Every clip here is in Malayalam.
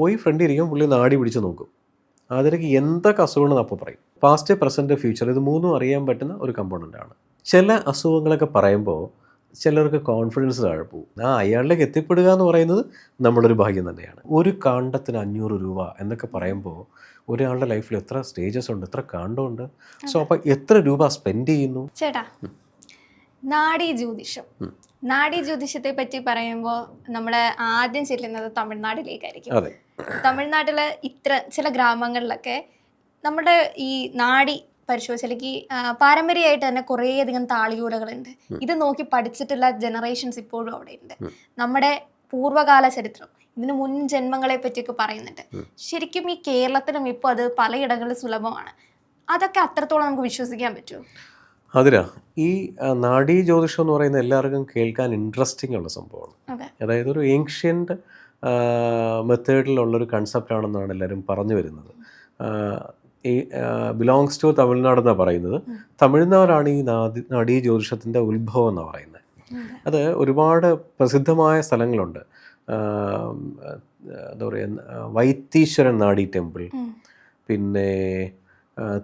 പോയി ഫ്രണ്ട് ഇരിക്കും പുള്ളി നാടി പിടിച്ച് നോക്കും. അതിലേക്ക് എന്തൊക്കെ അസുഖമാണെന്ന് അപ്പോൾ പറയും. പാസ്റ്റ് പ്രസന്റ് ഫ്യൂച്ചർ ഇത് മൂന്നും അറിയാൻ പറ്റുന്ന ഒരു കമ്പോണന്റ് ആണ്. ചില അസുഖങ്ങളൊക്കെ പറയുമ്പോൾ ചിലർക്ക് കോൺഫിഡൻസ് താഴെ പോകും. ആ അയാളിലേക്ക് എത്തിപ്പെടുക എന്ന് പറയുന്നത് നമ്മളൊരു ഭാഗ്യം തന്നെയാണ്. ഒരു കാണ്ടത്തിന് അഞ്ഞൂറ് രൂപ എന്നൊക്കെ പറയുമ്പോൾ ഒരാളുടെ ലൈഫിൽ എത്ര സ്റ്റേജസ് ഉണ്ട് എത്ര കാണ്ടമുണ്ട് സോ അപ്പോൾ എത്ര രൂപ സ്പെൻഡ് ചെയ്യുന്നു? ചേട്ടാ നാഡീ ജ്യോതിഷം. നാഡീ ജ്യോതിഷത്തെ പറ്റി പറയുമ്പോൾ നമ്മൾ ആദ്യം ചെല്ലുന്നത് തമിഴ്നാട്ടിലേക്കായിരിക്കും. അതെ. തമിഴ്നാട്ടിലെ ഇത്ര ചില ഗ്രാമങ്ങളിലൊക്കെ നമ്മുടെ ഈ നാടി പരിശോധിച്ച് അല്ലെങ്കിൽ പാരമ്പര്യമായിട്ട് തന്നെ കുറേയധികം താളിയൂലകളുണ്ട്. ഇത് നോക്കി പഠിച്ചിട്ടുള്ള ജനറേഷൻസ് ഇപ്പോഴും അവിടെ ഉണ്ട് നമ്മുടെ പൂർവകാല ചരിത്രം ഇതിന് മുൻ ജന്മങ്ങളെ പറ്റിയൊക്കെ പറയുന്നുണ്ട്. ശരിക്കും ഈ കേരളത്തിലും ഇപ്പോൾ അത് പലയിടങ്ങളിലും സുലഭമാണ്. അതൊക്കെ അത്രത്തോളം നമുക്ക് വിശ്വസിക്കാൻ പറ്റുമോ? അതിനാ ഈ നാഡീ ജ്യോതിഷം എന്ന് പറയുന്ന എല്ലാവർക്കും കേൾക്കാൻ ഇൻട്രസ്റ്റിംഗ് ഉള്ള സംഭവമാണ്. അതായത് ഒരു ഏൻഷ്യന്റ് മെത്തേഡിലുള്ളൊരു കൺസെപ്റ്റാണെന്നാണ് എല്ലാവരും പറഞ്ഞു വരുന്നത്. ഈ ബിലോങ്സ് ടു തമിഴ്നാട് എന്നാണ് പറയുന്നത്. തമിഴ്നാടാണ് ഈ നാദി നാഡീ ജ്യോതിഷത്തിന്റെ ഉത്ഭവം എന്ന് പറയുന്നത്. അത്. ഒരുപാട് പ്രസിദ്ധമായ സ്ഥലങ്ങളുണ്ട്. എന്താ പറയുക വൈത്തീശ്വരൻ നാഡി ടെമ്പിൾ. പിന്നെ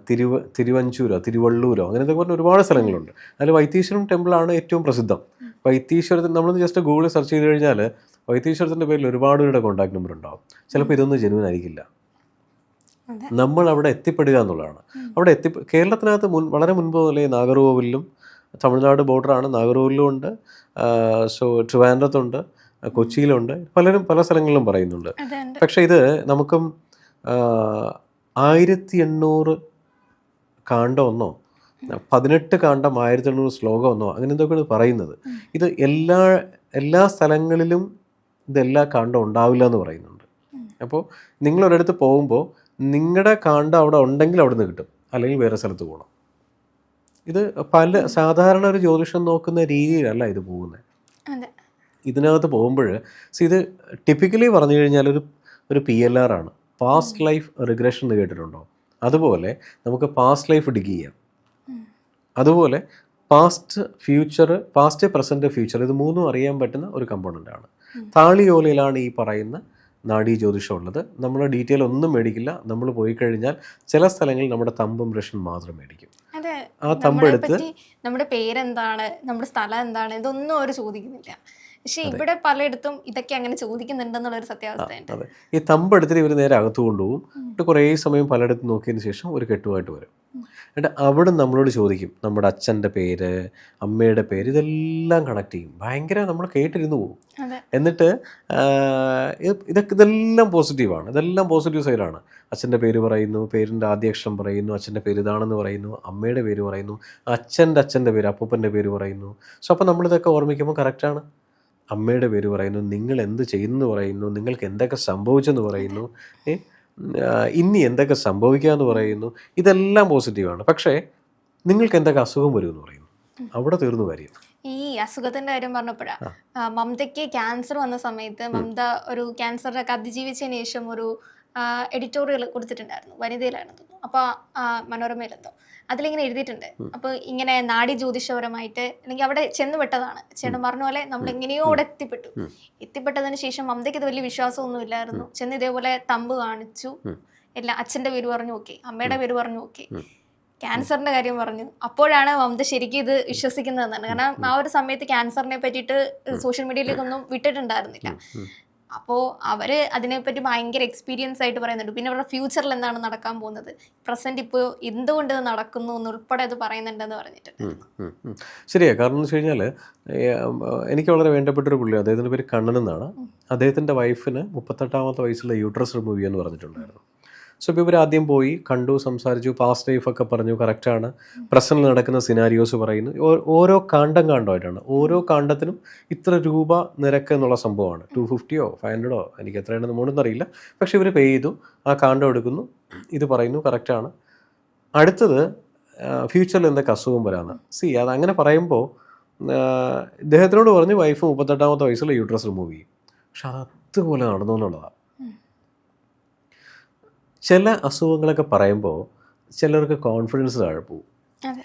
തിരുവ തിരുവഞ്ചൂരോ തിരുവള്ളൂരോ അങ്ങനത്തെ പറഞ്ഞ ഒരുപാട് സ്ഥലങ്ങളുണ്ട്. അതിൽ വൈത്തീശ്വരം ടെമ്പിളാണ് ഏറ്റവും പ്രസിദ്ധം. വൈത്തീശ്വരത്തിന് നമ്മൾ ജസ്റ്റ് ഗൂഗിളിൽ സെർച്ച് ചെയ്ത് കഴിഞ്ഞാൽ വൈത്തീശ്വരത്തിന്റെ പേരിൽ ഒരുപാട് പേരുടെ കോൺടാക്ട് നമ്പർ ഉണ്ടാവും. ചിലപ്പോൾ ഇതൊന്നും ജെനുവൻ ആയിരിക്കില്ല. നമ്മൾ അവിടെ എത്തിപ്പെടുക എന്നുള്ളതാണ്. അവിടെ എത്തി കേരളത്തിനകത്ത് മുൻ വളരെ മുൻപ് മുതലേ നാഗർകോവിലും തമിഴ്നാട് ബോർഡറാണ് നാഗർകോവിലും ഉണ്ട് സോ ട്രിവാൻഡ്രത്തുണ്ട് കൊച്ചിയിലുണ്ട് പലരും പല സ്ഥലങ്ങളിലും പറയുന്നുണ്ട്. പക്ഷേ ഇത് നമുക്കും ആയിരത്തി എണ്ണൂറ് കാണ്ഡമൊന്നോ പതിനെട്ട് കാണ്ഡം ആയിരത്തി എണ്ണൂറ് ശ്ലോകമൊന്നോ അങ്ങനെ എന്തൊക്കെയാണ് പറയുന്നത്? ഇത് എല്ലാ എല്ലാ സ്ഥലങ്ങളിലും ഇതെല്ലാ കാണ്ഡം ഉണ്ടാവില്ല എന്ന് പറയുന്നുണ്ട്. അപ്പോൾ നിങ്ങൾ നിങ്ങളൊരിടത്ത് പോകുമ്പോൾ നിങ്ങളുടെ കാണ്ഡം അവിടെ ഉണ്ടെങ്കിൽ അവിടെ നിന്ന് കിട്ടും. അല്ലെങ്കിൽ വേറെ സ്ഥലത്ത് പോകണം ഇത് പല സാധാരണ ഒരു ജ്യോതിഷം നോക്കുന്ന രീതിയിലല്ല ഇത് പോകുന്നത്. ഇതിനകത്ത് പോകുമ്പോൾ ഇത് ടിപ്പിക്കലി പറഞ്ഞു കഴിഞ്ഞാൽ ഒരു ഒരു പി എൽ ആർ ആണ്. പാസ്റ്റ് ലൈഫ് റിഗ്രഷൻ എന്ന് കേട്ടിട്ടുണ്ടോ? അതുപോലെ നമുക്ക് പാസ്റ്റ് ലൈഫ് ഡിഗ് ചെയ്യാം. അതുപോലെ past future past present future ഇത് മൂന്നും അറിയാൻ പറ്റുന്ന ഒരു കമ്പോണന്റ് ആണ്. താളിയോലയിലാണ് ഈ പറയുന്ന നാഡീ ജ്യോതിഷം ഉള്ളത്. നമ്മൾ ഡീറ്റെയിൽ ഒന്നും മേടിക്കില്ല. നമ്മൾ പോയി കഴിഞ്ഞാൽ ചില സ്ഥലങ്ങളിൽ നമ്മുടെ തമ്പും ബ്രഷും മാത്രം മേടിക്കും. ആ തമ്പെടുത്ത് നമ്മുടെ പേരെന്താണ്? നമ്മുടെ സ്ഥലം എന്താണ്? ഇതൊന്നും അവർ ചോദിക്കുന്നില്ല. പക്ഷെ ഇവിടെ പലയിടത്തും ഇതൊക്കെ അങ്ങനെ ചോദിക്കുന്നുണ്ടെന്നുള്ള ഒരു സത്യാവസ്ഥയുണ്ട്. അതെ. ഈ തമ്പ് എടുത്തിട്ട് ഇവർ നേരെ അകത്ത് കൊണ്ടുപോകും. എന്നിട്ട് കുറേ സമയം പലയിടത്തും നോക്കിയതിന് ശേഷം ഒരു കെട്ടുമായിട്ട് വരും. എന്നിട്ട് അവിടെ നമ്മളോട് ചോദിക്കും നമ്മുടെ അച്ഛന്റെ പേര് അമ്മയുടെ പേര് ഇതെല്ലാം കണക്ട് ചെയ്യും. ഭയങ്കര നമ്മൾ കേട്ടിരുന്നു പോകും. എന്നിട്ട് ഇതൊക്കെ ഇതെല്ലാം പോസിറ്റീവാണ് ഇതെല്ലാം പോസിറ്റീവ് സൈഡാണ് അച്ഛന്റെ പേര് പറയുന്നു പേരിന്റെ ആദ്യാക്ഷരം പറയുന്നു അച്ഛന്റെ പേര് ഇതാണെന്ന് പറയുന്നു അമ്മയുടെ പേര് പറയുന്നു അച്ഛന്റെ അച്ഛന്റെ പേര് അപ്പൂപ്പന്റെ പേര് പറയുന്നു. സോ അപ്പോൾ നമ്മളിതൊക്കെ ഓർമ്മിക്കുമ്പോൾ കറക്റ്റാണ് അമ്മയുടെ പേര് പറയുന്നു നിങ്ങൾ എന്ത് ചെയ്യുന്നു പറയുന്നു നിങ്ങൾക്ക് എന്തൊക്കെ സംഭവിച്ചെന്ന് പറയുന്നു? ഇനി എന്തൊക്കെ സംഭവിക്കാമെന്ന് പറയുന്നു ഇതെല്ലാം പോസിറ്റീവാണ് പക്ഷേ നിങ്ങൾക്ക് എന്തൊക്കെ അസുഖം വരുമെന്ന് പറയുന്നു? അവിടെ തീർന്നു കാര്യം. ഈ അസുഖത്തിന്റെ കാര്യം പറഞ്ഞപ്പോഴാ മമതയ്ക്ക് ക്യാൻസർ വന്ന സമയത്ത് മമത ഒരു ക്യാൻസറിനൊക്കെ അതിജീവിച്ചതിന് ശേഷം ഒരു എഡിറ്റോറിയൽ കൊടുത്തിട്ടുണ്ടായിരുന്നു. വനിതയിലാണ് തോന്നുന്നു. അപ്പോൾ മനോരമയിലെന്തോ. അതിലിങ്ങനെ എഴുതിയിട്ടുണ്ട്. അപ്പോൾ ഇങ്ങനെ നാടി ജ്യോതിഷപരമായിട്ട് അല്ലെങ്കിൽ അവിടെ ചെന്ന് പെട്ടതാണ്. ചേട്ടൻ പറഞ്ഞ പോലെ നമ്മൾ എങ്ങനെയോ അവിടെ എത്തിപ്പെട്ടു. എത്തിപ്പെട്ടതിന് ശേഷം മമതയ്ക്ക് ഇത് വലിയ വിശ്വാസമൊന്നും ഇല്ലായിരുന്നു. ചെന്ന് ഇതേപോലെ തമ്പ് കാണിച്ചു. എല്ലാം അച്ഛന്റെ പേര് പറഞ്ഞു ഓക്കെ അമ്മയുടെ പേര് പറഞ്ഞു ഓക്കെ. ക്യാൻസറിന്റെ കാര്യം പറഞ്ഞു. അപ്പോഴാണ് മമത ശരിക്കും ഇത് വിശ്വസിക്കുന്നതെന്നാണ്. കാരണം ആ ഒരു സമയത്ത് ക്യാൻസറിനെ പറ്റിയിട്ട് സോഷ്യൽ മീഡിയയിലേക്കൊന്നും വിട്ടിട്ടുണ്ടായിരുന്നില്ല. അപ്പോൾ അവർ അതിനെപ്പറ്റി ഭയങ്കര എക്സ്പീരിയൻസ് ആയിട്ട് പറയുന്നുണ്ട്. പിന്നെ അവരുടെ ഫ്യൂച്ചറിൽ എന്താണ് നടക്കാൻ പോകുന്നത്? പ്രസന്റ് ഇപ്പോൾ എന്തുകൊണ്ട് ഇത് നടക്കുന്നു എന്നുൾപ്പെടെ അത് പറയുന്നുണ്ടെന്ന് ഉം. ശരിയാ. കാരണം എന്ന് വെച്ച് കഴിഞ്ഞാൽ എനിക്ക് വളരെ വേണ്ടപ്പെട്ട ഒരു പുള്ളി അദ്ദേഹത്തിന്റെ പേര് കണ്ണൻ എന്നാണ്. അദ്ദേഹത്തിന്റെ വൈഫിന് മുപ്പത്തെട്ടാമത്തെ വയസ്സിൽ യൂട്രസ് റിമൂവ് ചെയ്യുമെന്ന് പറഞ്ഞിട്ടുണ്ടായിരുന്നു. സോ ഇപ്പോൾ ഇവർ ആദ്യം പോയി കണ്ടു സംസാരിച്ചു പാസ്റ്റ് ലൈഫൊക്കെ പറഞ്ഞു കറക്റ്റാണ് പ്രസന്റിൽ നടക്കുന്ന സിനാരിയോസ് പറയുന്നു. ഓരോ കാണ്ടം കാണ്ടമായിട്ടാണ് ഓരോ കാണ്ടത്തിനും ഇത്ര രൂപ നിരക്ക് എന്നുള്ള സംഭവമാണ്. ടു ഫിഫ്റ്റിയോ ഫൈവ് ഹൺഡ്രഡോ എനിക്ക് എത്രയാണെന്ന് മോണെന്ന് അറിയില്ല. പക്ഷേ ഇവർ പേ ചെയ്തു ആ കാണ്ടം എടുക്കുന്നു. ഇത് പറയുന്നു കറക്റ്റാണ് അടുത്തത് ഫ്യൂച്ചറിൽ എന്തൊക്കെ അസുഖം വരാമെന്ന് സി അത് അങ്ങനെ പറയുമ്പോൾ ഇദ്ദേഹത്തിനോട് പറഞ്ഞു വൈഫ് മുപ്പത്തെട്ടാമത്തെ വയസ്സിൽ യൂട്രസ് റിമൂവ് ചെയ്യും. പക്ഷെ അത് അതുപോലെ നടന്നു എന്നുള്ളതാണ് ചില അസുഖങ്ങളൊക്കെ പറയുമ്പോൾ ചിലർക്ക് കോൺഫിഡൻസ് താഴെ പോകും.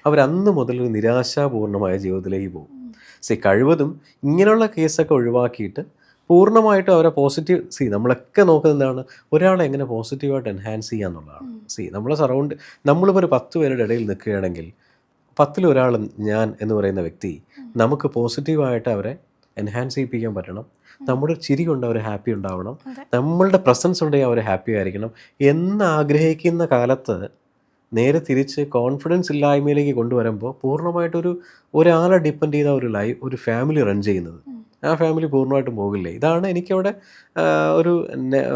അവരന്ന് മുതൽ ഒരു നിരാശാപൂർണമായ ജീവിതത്തിലേക്ക് പോകും സി കഴിവതും ഇങ്ങനെയുള്ള കേസൊക്കെ ഒഴിവാക്കിയിട്ട് പൂർണമായിട്ടും അവരെ പോസിറ്റീവ് സി നമ്മളൊക്കെ നോക്കുന്നത് എന്താണ്? ഒരാളെ എങ്ങനെ പോസിറ്റീവായിട്ട് എൻഹാൻസ് ചെയ്യുക എന്നുള്ളതാണ്. സി നമ്മളെ സറൗണ്ട് നമ്മളിപ്പോൾ ഒരു പത്ത് പേരുടെ ഇടയിൽ നിൽക്കുകയാണെങ്കിൽ പത്തിലൊരാൾ ഞാൻ എന്ന് പറയുന്ന വ്യക്തി നമുക്ക് പോസിറ്റീവായിട്ട് അവരെ എൻഹാൻസ് ചെയ്യിപ്പിക്കാൻ പറ്റണം. നമ്മുടെ ചിരി കൊണ്ട് അവർ ഹാപ്പി ഉണ്ടാവണം. നമ്മളുടെ പ്രസൻസ് ഉണ്ടെങ്കിൽ അവർ ഹാപ്പി ആയിരിക്കണം. എന്ന് ആഗ്രഹിക്കുന്ന കാലത്ത് നേരെ തിരിച്ച് കോൺഫിഡൻസ് ഇല്ലായ്മയിലേക്ക് കൊണ്ടുവരുമ്പോൾ പൂർണമായിട്ടൊരു ഒരാളെ ഡിപ്പെൻഡ് ചെയ്ത ഒരു ലൈഫ് ഒരു ഫാമിലി റൺ ചെയ്യുന്നത്. ആ ഫാമിലി പൂർണമായിട്ടും പോകില്ലേ? ഇതാണ് എനിക്കവിടെ ഒരു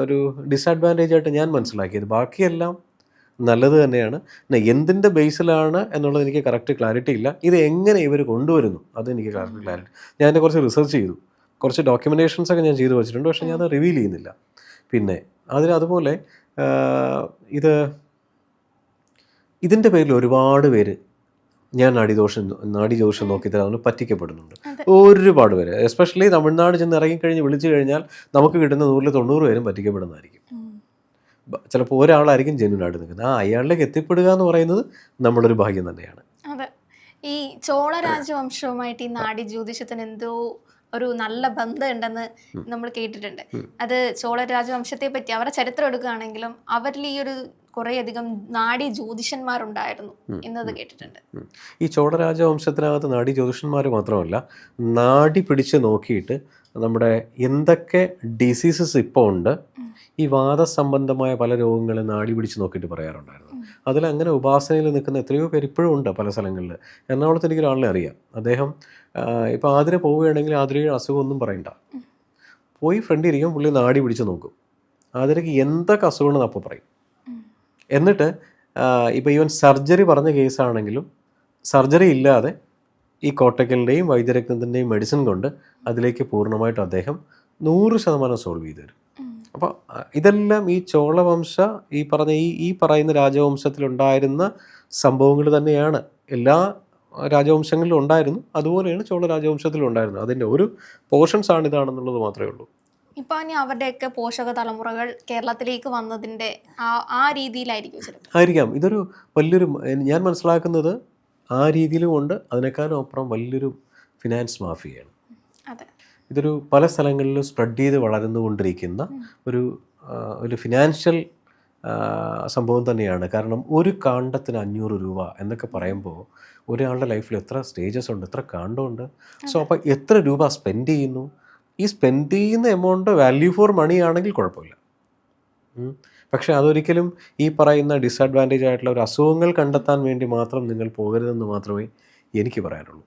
ഒരു ഡിസഡ്വാന്റേജ് ആയിട്ട് ഞാൻ മനസ്സിലാക്കിയത്. ബാക്കിയെല്ലാം നല്ലത് തന്നെയാണ്. പിന്നെ എന്തിന്റെ ബേസിലാണ് എന്നുള്ളത് എനിക്ക് കറക്റ്റ് ക്ലാരിറ്റി ഇല്ല. ഇത് എങ്ങനെ ഇവർ കൊണ്ടുവരുന്നു? അത് എനിക്ക് കറക്റ്റ് ക്ലാരിറ്റി ഞാൻ അതിനെ കുറച്ച് റിസർച്ച് ചെയ്തു. കുറച്ച് ഡോക്യുമെന്റേഷൻസ് ഒക്കെ ഞാൻ ചെയ്തു വെച്ചിട്ടുണ്ട്. പക്ഷേ ഞാൻ അത് റിവീൽ ചെയ്യുന്നില്ല. പിന്നെ അതിന് അതുപോലെ ഇത് ഇതിന്റെ പേരിൽ ഒരുപാട് പേര് ഞാൻ നാടിദോഷം നാടിദോഷം നോക്കി തരാമെന്ന് പറ്റിക്കപ്പെടുന്നുണ്ട്. ഒരുപാട് പേര്. എസ്പെഷ്യലി തമിഴ്നാട് ചെന്ന് ഇറങ്ങിക്കഴിഞ്ഞ് വിളിച്ചു കഴിഞ്ഞാൽ നമുക്ക് കിട്ടുന്ന നൂറിൽ തൊണ്ണൂറ് പേരും പറ്റിക്കപ്പെടുന്നതായിരിക്കും. ചിലപ്പോൾ ഒരാളായിരിക്കും ജെന്യൂൻ ആയിട്ട് നിൽക്കുന്നത്. ആ അയാളിലേക്ക് എത്തിപ്പെടുക എന്ന് പറയുന്നത് നമ്മുടെ ഒരു ഭാഗ്യം തന്നെയാണ്. അതെ. ഈ ചോള രാജവംശവുമായിട്ട് ഈ നാടി ജ്യോതിഷത്തിന് എന്തോ ഒരു നല്ല ബന്ധം ഉണ്ടെന്ന് നമ്മൾ കേട്ടിട്ടുണ്ട്. അത് ചോള രാജവംശത്തെ പറ്റി അവരുടെ ചരിത്രം എടുക്കുകയാണെങ്കിലും അവരിൽ ഈ ഒരു കുറേയധികം നാടി ജ്യോതിഷന്മാരുണ്ടായിരുന്നു എന്നത് കേട്ടിട്ടുണ്ട്. ഈ ചോള രാജവംശത്തിനകത്ത് നാടി ജ്യോതിഷന്മാർ മാത്രമല്ല നാടി പിടിച്ച് നോക്കിയിട്ട് നമ്മുടെ എന്തൊക്കെ ഡിസീസസ് ഇപ്പോൾ ഉണ്ട് ഈ വാദസംബന്ധമായ പല രോഗങ്ങളെ നാടി പിടിച്ച് നോക്കിയിട്ട് പറയാറുണ്ടായിരുന്നു. അതിൽ അങ്ങനെ ഉപാസനയിൽ നിൽക്കുന്ന എത്രയോ പേര് ഇപ്പോഴും ഉണ്ട് പല സ്ഥലങ്ങളിൽ. എറണാകുളത്ത് എനിക്ക് ഒരാളെ അറിയാം. അദ്ദേഹം ഇപ്പോൾ ആതിരെ പോവുകയാണെങ്കിൽ ആതിരയുടെ അസുഖം ഒന്നും പറയണ്ട പോയി ഫ്രണ്ട് ഇരിക്കും പുള്ളി നാടി പിടിച്ച് നോക്കും. ആതിരയ്ക്ക് എന്തൊക്കെ അസുഖമാണെന്ന് അപ്പോൾ പറയും. എന്നിട്ട് ഇപ്പോൾ ഈവൻ സർജറി പറഞ്ഞ കേസാണെങ്കിലും സർജറി ഇല്ലാതെ ഈ കോട്ടക്കലിന്റെയും വൈദ്യരത്നത്തിന്റെയും മെഡിസിൻ കൊണ്ട് അതിലേക്ക് പൂർണമായിട്ട് അദ്ദേഹം നൂറ് ശതമാനം സോൾവ് ചെയ്തു തരും. അപ്പോൾ ഇതെല്ലാം ഈ ചോളവംശ ഈ പറഞ്ഞ ഈ ഈ പറയുന്ന രാജവംശത്തിലുണ്ടായിരുന്ന സംഭവങ്ങൾ തന്നെയാണ്. എല്ലാ രാജവംശങ്ങളിലും ഉണ്ടായിരുന്നു. അതുപോലെയാണ് ചോള രാജവംശത്തിലും ഉണ്ടായിരുന്നത് അതിന്റെ ഒരു പോർഷൻസ് ആണ് ഇതാണെന്നുള്ളത് മാത്രമേ ഉള്ളൂ. ഇപ്പോൾ ഇനി അവരുടെയൊക്കെ പോഷക തലമുറകൾ കേരളത്തിലേക്ക് വന്നതിന്റെ ആ ആ രീതിയിലായിരിക്കും ആയിരിക്കാം. ഇതൊരു വലിയൊരു ഞാൻ മനസ്സിലാക്കുന്നത് ആ രീതിയിലും ഉണ്ട്. അതിനേക്കാളും അപ്പുറം വലിയൊരു ഫിനാൻസ് മാഫിയയാണ് അതെ ഇതൊരു പല സ്ഥലങ്ങളിലും സ്പ്രെഡ് ചെയ്ത് വളർന്നുകൊണ്ടിരിക്കുന്ന ഒരു ഒരു ഫിനാൻഷ്യൽ സംഭവം തന്നെയാണ്. കാരണം ഒരു കാണ്ടത്തിന് അഞ്ഞൂറ് രൂപ എന്നൊക്കെ പറയുമ്പോൾ ഒരാളുടെ ലൈഫിൽ എത്ര സ്റ്റേജസ് ഉണ്ട് എത്ര കാണ്ടമുണ്ട് സോ അപ്പോൾ എത്ര രൂപ സ്പെൻഡ് ചെയ്യുന്നു? ഈ സ്പെൻഡ് ചെയ്യുന്ന എമൗണ്ട് വാല്യൂ ഫോർ മണി ആണെങ്കിൽ കുഴപ്പമില്ല. പക്ഷെ അതൊരിക്കലും ഈ പറയുന്ന ഡിസഡ്വാന്റേജ് ആയിട്ടുള്ള ഒരു അസുഖങ്ങൾ കണ്ടെത്താൻ വേണ്ടി മാത്രം നിങ്ങൾ പോകരുതെന്ന് മാത്രമേ എനിക്ക് പറയാനുള്ളൂ.